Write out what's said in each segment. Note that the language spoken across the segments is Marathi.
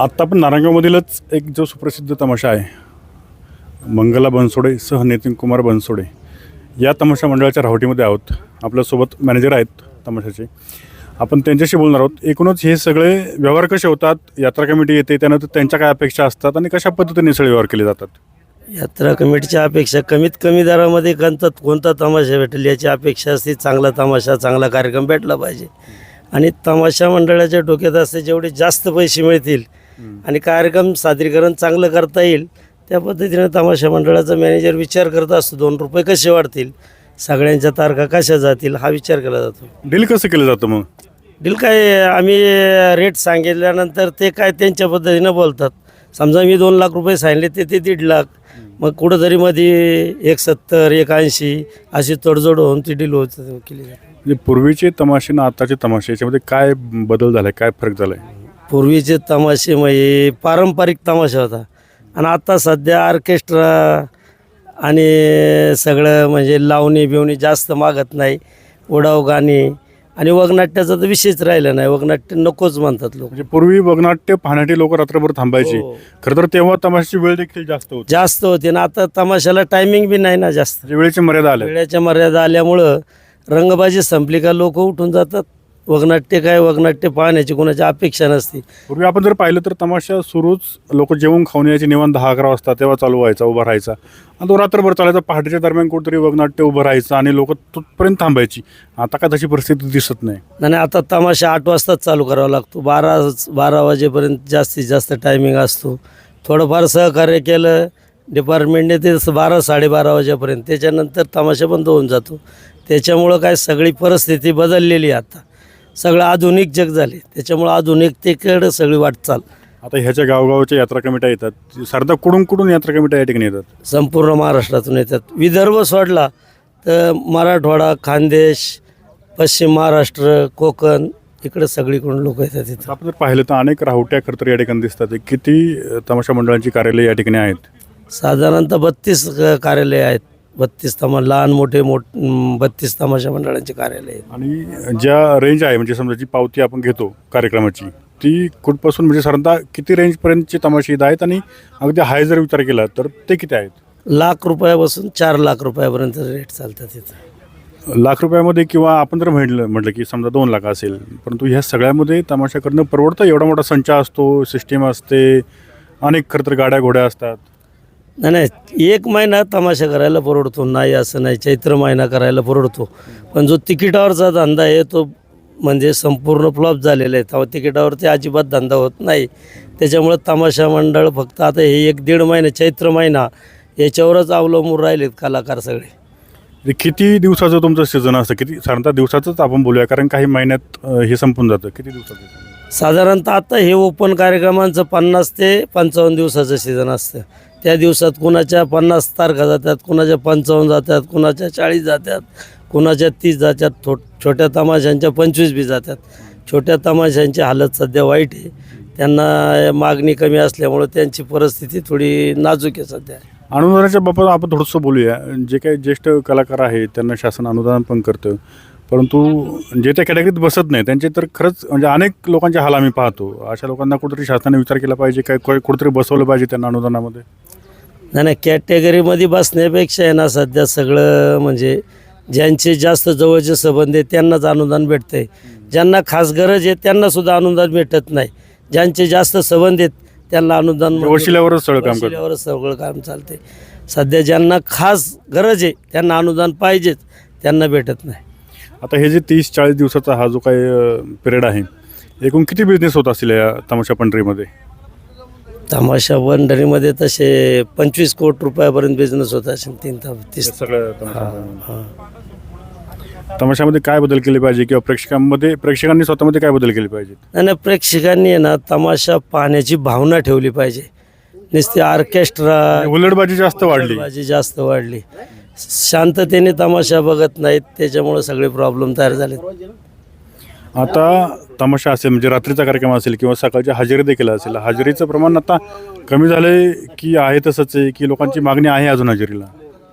आत्ता पण नारायणगावमधीलच एक जो सुप्रसिद्ध तमाशा आहे मंगला बनसोडे सह नितीन कुमार बनसोडे या तमाशा मंडळाच्या रावटीमध्ये आहोत. आपल्यासोबत मॅनेजर आहेत तमाशाचे. आपण त्यांच्याशी बोलणार आहोत. एकूणच हे सगळे व्यवहार कसे होतात? यात्रा कमिटी येते त्यानंतर त्यांच्या काय अपेक्षा असतात आणि कशा पद्धतीने सगळे व्यवहार केले जातात? यात्रा कमिटीच्या अपेक्षा कमीत कमी दरामध्ये कोणता कोणता तमाशा भेटेल? याची अपेक्षा असते चांगला तमाशा चांगला कार्यक्रम भेटला पाहिजे. आणि तमाशा मंडळाच्या डोक्यात असते जेवढे जास्त पैसे मिळतील आणि कार्यक्रम सादरीकरण चांगलं करता येईल. त्या पद्धतीनं तमाशा मंडळाचा मॅनेजर विचार करत असतो दोन रुपये कसे वाढतील सगळ्यांच्या तारखा कशा जातील हा विचार केला जातो. डील कसं केलं जातं मग? डील काय आम्ही रेट सांगितल्यानंतर ते काय त्यांच्या पद्धतीनं बोलतात. समजा मी दोन लाख रुपये सांगितले ते ते दीड लाख. मग कुठंतरी मध्ये एक सत्तर एक ऐंशी अशी तडजोड होऊन ती डील होत केली जाते. म्हणजे पूर्वीचे तमाशे आणि आताचे तमाशे याच्यामध्ये काय बदल झालाय काय फरक झालाय? पूर्वीचे तमाशे म्हणजे पारंपरिक तमाशा होता. आणि आता सध्या ऑर्केस्ट्रा आणि सगळं म्हणजे लावणी बिवणी जास्त मागत नाही ओढाव गाणी आणि वगनाट्याचा तर विषयच राहिला नाही. वगनाट्य नकोच म्हणतात लोक. म्हणजे पूर्वी बघनाट्य पाहण्यासाठी लोक रात्रभर थांबायची. हो. खरं तर तेव्हा तमाशाची वेळ देखील जास्त होती. जास्त होते ना आता तमाशाला टायमिंग बी नाही ना जास्त. म्हणजे वेळेची मर्यादा आल्या. वेळेच्या मर्यादा आल्यामुळं रंगबाजी संपली का लोक उठून जातात. वगनाट्य काय वगनाट्य पाहण्याची कोणाची अपेक्षा नसते. पूर्वी आपण जर पाहिलं तर तमाशा सुरूच लोक जेवून खाऊन यायचे निवांत दहा अकरा वाजता तेव्हा चालू व्हायचा उभा राहायचा. आणि तो रात्रभर चालायचा पहाटेच्या दरम्यान कुठेतरी वगनाट्य उभं राहायचं आणि लोक तिथपर्यंत थांबायची. आता का तशी परिस्थिती दिसत नाही. आणि आता तमाशा आठ वाजताच चालू करावा लागतो. बारा बारा वाजेपर्यंत जास्तीत जास्त टायमिंग असतो. थोडंफार सहकार्य केलं डिपार्टमेंटने ते बारा साडेबारा वाजेपर्यंत त्याच्यानंतर तमाशा बंद होऊन जातो. त्याच्यामुळं काय सगळी परिस्थिती बदललेली आहे आता. सगळं आधुनिक जग झाले. त्याच्यामुळं आधुनिकतेकडं सगळी वाटचाल. आता ह्याच्या गावगावच्या यात्रा कमिट्या येतात. सारदा कुडून कुडून यात्रा कमिट्या या ठिकाणी येतात. संपूर्ण महाराष्ट्रातून येतात. विदर्भ सोडला तर मराठवाडा खानदेश पश्चिम महाराष्ट्र कोकण इकडे सगळीकडून लोक येतात इथं. आपण जर पाहिलं तर अनेक राहुट्या खरं तर या ठिकाणी दिसतात. किती तमाशा मंडळांची कार्यालय या ठिकाणी आहेत? साधारणतः बत्तीस कार्यालय आहेत. बत्तीस तमा लहान मोठे मोठ बत्तीस तमाशा मंडळांचे कार्यालय. आहेत आणि ज्या रेंज आहे म्हणजे समजा जी पावती आपण घेतो कार्यक्रमाची ती कुठपासून म्हणजे साधारणतः किती रेंजपर्यंतची तमाशे इथं आहेत? आणि अगदी हाय जर विचार केला तर ते किती आहेत? लाख रुपयापासून चार लाख रुपयापर्यंत रेट चालतात इथं. लाख रुपयामध्ये किंवा आपण जर म्हटलं म्हटलं की समजा दोन लाख असेल परंतु ह्या सगळ्यामध्ये तमाशा करणं परवडतं? एवढा मोठा संच असतो सिस्टीम असते अनेक खरं तर गाड्या घोड्या असतात. नाही नाही एक महिना तमाशा करायला परवडतो नाही असं नाही चैत्र महिना करायला परवडतो. पण जो तिकिटावरचा धंदा आहे तो म्हणजे संपूर्ण फ्लॉप झालेला आहे. तेव्हा तिकिटावरती अजिबात धंदा होत नाही. त्याच्यामुळं तमाशा मंडळ फक्त आता हे एक दीड महिना चैत्र महिना याच्यावरच अवलंबून राहिलेत कलाकार सगळे. हे किती दिवसाचं तुमचं सीझन असतं? किती साधारणतः दिवसाचंच आपण बोलूया कारण काही महिन्यात अ, हे संपून जातं. किती दिवसाचं साधारणतः आता हे ओपन कार्यक्रमांचं पन्नास ते पंचावन्न दिवसाचं सीझन असतं. त्या दिवसात कुणाच्या पन्नास तारखा जातात कुणाच्या पंचावन्न जातात कुणाच्या चाळीस जातात कुणाच्या तीस जातात थो छोट्या तमाशांच्या पंचवीस बी जातात. छोट्या तमाशांची हालत सध्या वाईट आहे. त्यांना मागणी कमी असल्यामुळं त्यांची परिस्थिती थोडी नाजूक आहे सध्या. अनुदानाच्या बाबत आपण थोडंसं बोलूया. जे काही ज्येष्ठ कलाकार आहेत त्यांना शासन अनुदान पण करतं. परंतु जे त्या कॅटेगरीत बसत नाही त्यांचे तर खरंच म्हणजे अनेक लोकांचे हाल आम्ही पाहतो. अशा लोकांना कुठेतरी शासनाने विचार केला पाहिजे काय कुठेतरी बसवलं पाहिजे त्यांना अनुदानामध्ये. नाही नाही कॅटेगरीमध्ये बसण्यापेक्षा आहे ना सध्या सगळं म्हणजे ज्यांचे जास्त जवळचे संबंध आहे त्यांनाच अनुदान भेटतं आहे ज्यांना खास गरज आहे त्यांनासुद्धा अनुदान भेटत नाही. ज्यांचे जास्त संबंध आहेत त्यांना अनुदान मंजूर- वशिल्यावरच सगळं काम करतं वशिल्यावरच सगळं काम चालते सध्या ज्यांना खास गरज आहे त्यांना अनुदान पाहिजेच त्यांना भेटत नाही. आता हे जे तीस चाळीस दिवसाचा हा जो काही पिरियड आहे एकूण किती बिझनेस होत असतील या तमाशा पंढरीमध्ये? तमाशा बंडरीमध्ये तसे पंचवीस कोटी रुपयापर्यंत बिझनेस होत असेल तीन तास तीस सगळं हां तमाशामध्ये काय बदल केले पाहिजे किंवा प्रेक्षकांमध्ये प्रेक्षकांनी स्वतःमध्ये काय बदल केले पाहिजेत? आणि प्रेक्षकांनी आहे ना तमाशा पाहण्याची भावना ठेवली पाहिजे. नुसती ऑर्केस्ट्रा हुलडबाजी जास्त वाढली. बाजी जास्त वाढली. शांततेने तमाशा बघत नाहीत त्याच्यामुळे सगळे प्रॉब्लेम तयार झालेत. आता तमाशा असेल म्हणजे रात्रीचा कार्यक्रम असेल किंवा सकाळची हजेरी देखील असेल हजेरीचं प्रमाण आता कमी झालंय की आहे तसंच आहे की लोकांची मागणी आहे अजून हजेरीला?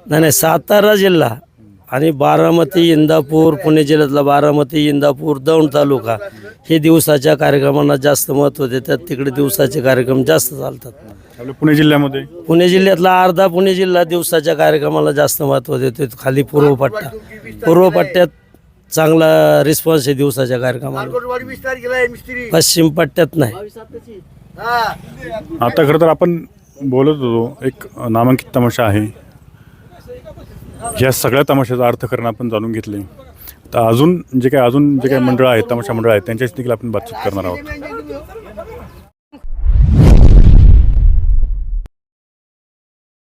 नाही नाही सातारा जिल्हा आणि बारामती इंदापूर पुणे जिल्ह्यातला बारामती इंदापूर दौंड तालुका हे दिवसाच्या कार्यक्रमांना जास्त महत्त्व देतात. तिकडे दिवसाचे कार्यक्रम जास्त चालतात. आपल्या पुणे जिल्ह्यामध्ये? पुणे जिल्ह्यातला अर्धा पुणे जिल्हा दिवसाच्या कार्यक्रमाला जास्त महत्त्व देतो खाली पूर्व पट्टा. पूर्व पट्ट्यात चांगला रिस्पॉन्स आहे दिवसाच्या कार्यक्रमाला. पश्चिम पट्ट्यात नाही. आता खरं तर आपण बोलत होतो एक नामांकित तमाशा आहे. ह्या सगळ्या तमाशाचा अर्थ करणं आपण जाणून घेतले. तर अजून जे काही अजून जे काही मंडळ आहेत तमाशा मंडळ आहेत त्यांच्याशी देखील आपण बातचीत करणार आहोत.